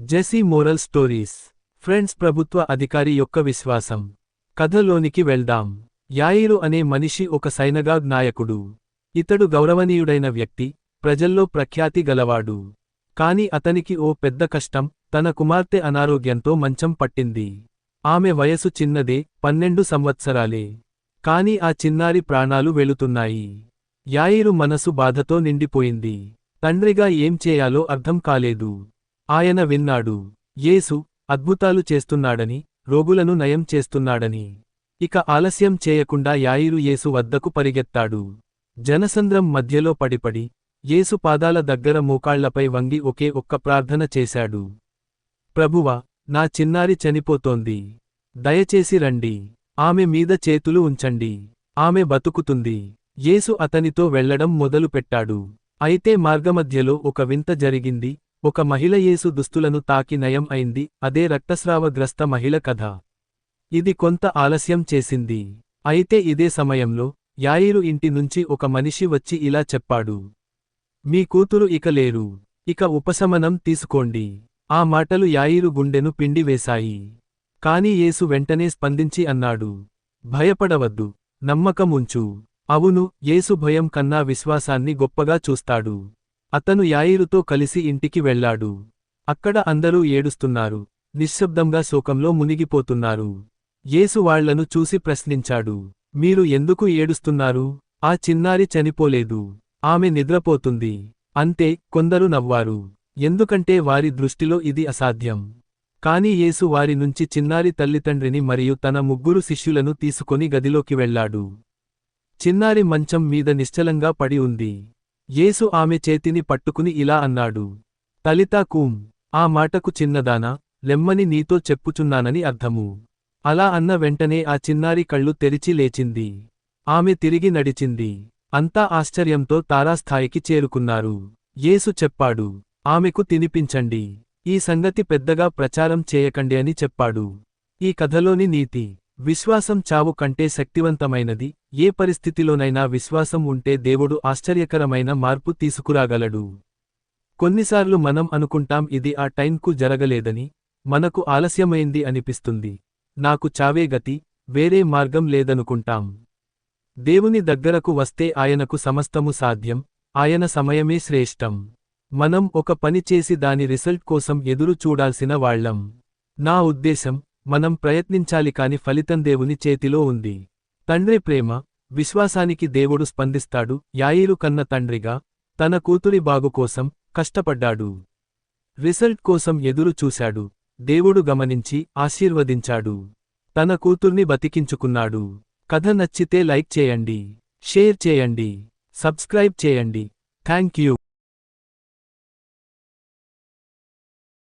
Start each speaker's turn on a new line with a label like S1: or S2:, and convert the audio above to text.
S1: జెసీ moral stories friends ప్రభుత్వ అధికారి యొక్క విశ్వాసం. కథలోనికి వెళ్దాం. యాయిరు అనే మనిషి ఒక సైనగాగ్ నాయకుడు. ఇతడు గౌరవనీయుడైన వ్యక్తి ప్రజల్లో ప్రఖ్యాతి గలవాడు. కాని అతనికి ఓ పెద్ద కష్టం తన కుమార్తె అనారోగ్యంతో మంచం పట్టింది. ఆమె వయసు చిన్నదే పన్నెండు సంవత్సరాలే. కాని ఆ చిన్నారి ప్రాణాలు వెళుతున్నాయి. యాయిరు మనసు బాధతో నిండిపోయింది. తండ్రిగా ఏం చేయాలో అర్థం కాలేదు. ఆయన విన్నాడు. యేసు అద్భుతాలు చేస్తున్నాడని రోగులను నయం చేస్తున్నాడని. ఇక ఆలస్యం చేయకుండా యాయిరు యేసు వద్దకు పరిగెత్తాడు. జనసంద్రం మధ్యలో పడిపడి యేసు పాదాల దగ్గర మోకాళ్ళపై వంగి ఒకే ఒక్క ప్రార్థన చేశాడు. ప్రభువా నా చిన్నారి చనిపోతోంది. దయచేసి రండి. ఆమె మీద చేతులు ఉంచండి. ఆమె బతుకుతుంది. యేసు అతనితో వెళ్ళడం మొదలుపెట్టాడు. అయితే మార్గమధ్యలో ఒక వింత జరిగింది. ఒక మహిళ యేసు దుస్తులను తాకి నయం అయింది అదే రక్తస్రావగ్రస్త మహిళ కథ. ఇది కొంత ఆలస్యం చేసింది. అయితే ఇదే సమయంలో యాయిరు ఇంటి నుంచి ఒక మనిషి వచ్చి ఇలా చెప్పాడు. మీ కూతురు ఇక లేరు. ఇక ఉపశమనం తీసుకోండి. ఆ మాటలు యాయిరు గుండెను పిండివేశాయి కాని యేసు వెంటనే స్పందించి అన్నాడు. భయపడవద్దు. నమ్మకముంచు. అవును యేసు భయం కన్నా విశ్వాసాన్ని గొప్పగా చూస్తాడు. అతను యాయిరుతో కలిసి ఇంటికి వెళ్ళాడు. అక్కడ అందరూ ఏడుస్తున్నారు. నిశ్శబ్దంగా శోకంలో మునిగిపోతున్నారు. యేసు వాళ్ళను చూసి ప్రశ్నించాడు. మీరు ఎందుకు ఏడుస్తున్నారు? ఆ చిన్నారి చనిపోలేదు. ఆమె నిద్రపోతుంది. అంతే కొందరు నవ్వారు. ఎందుకంటే వారి దృష్టిలో ఇది అసాధ్యం. కాని యేసు వారి నుంచి చిన్నారి తల్లిదండ్రిని మరియు తన ముగ్గురు శిష్యులను తీసుకొని గదిలోకి వెళ్ళాడు. చిన్నారి మంచం మీద నిశ్చలంగా పడి ఉంది. యేసు ఆమె చేతిని పట్టుకుని ఇలా అన్నాడు. తలితా కూం ఆ మాటకు చిన్నదానా? లెమ్మని నీతో చెప్పుచున్నానని అర్థము. అలా అన్న వెంటనే ఆ చిన్నారి కళ్ళు తెరిచి లేచింది. ఆమె తిరిగి నడిచింది. అంతా ఆశ్చర్యంతో తారాస్థాయికి చేరుకున్నారు. యేసు చెప్పాడు ఆమెకు తినిపించండి. ఈ సంగతి పెద్దగా ప్రచారం చేయకండి అని చెప్పాడు. ఈ కథలోని నీతి. విశ్వాసం చావు కంటే శక్తివంతమైనది. ఏ పరిస్థితిలోనైనా విశ్వాసం ఉంటే దేవుడు ఆశ్చర్యకరమైన మార్పు తీసుకురాగలడు. కొన్నిసార్లు మనం అనుకుంటాం ఇది ఆ టైంకు జరగలేదని మనకు ఆలస్యమైంది అనిపిస్తుంది. నాకు చావే గతి వేరే మార్గం లేదనుకుంటాం. దేవుని దగ్గరకు వస్తే ఆయనకు సమస్తము సాధ్యం ఆయన సమయమే శ్రేష్టం. మనం ఒక పని చేసి దాని రిజల్ట్ కోసం ఎదురు చూడాల్సిన వాళ్ళం. నా ఉద్దేశం మనం ప్రయత్నించాలి కాని ఫలితం దేవుని చేతిలో ఉంది. తండ్రి ప్రేమ విశ్వాసానికి దేవుడు స్పందిస్తాడు. యాయిలు కన్న తండ్రిగా తన కూతురి బాగు కోసం కష్టపడ్డాడు. రిజల్ట్ కోసం ఎదురు చూశాడు. దేవుడు గమనించి ఆశీర్వదించాడు. తన కూతుర్ని బతికించుకున్నాడు. కథ నచ్చితే లైక్ చేయండి. షేర్ చేయండి. సబ్స్క్రైబ్ చేయండి. Thank you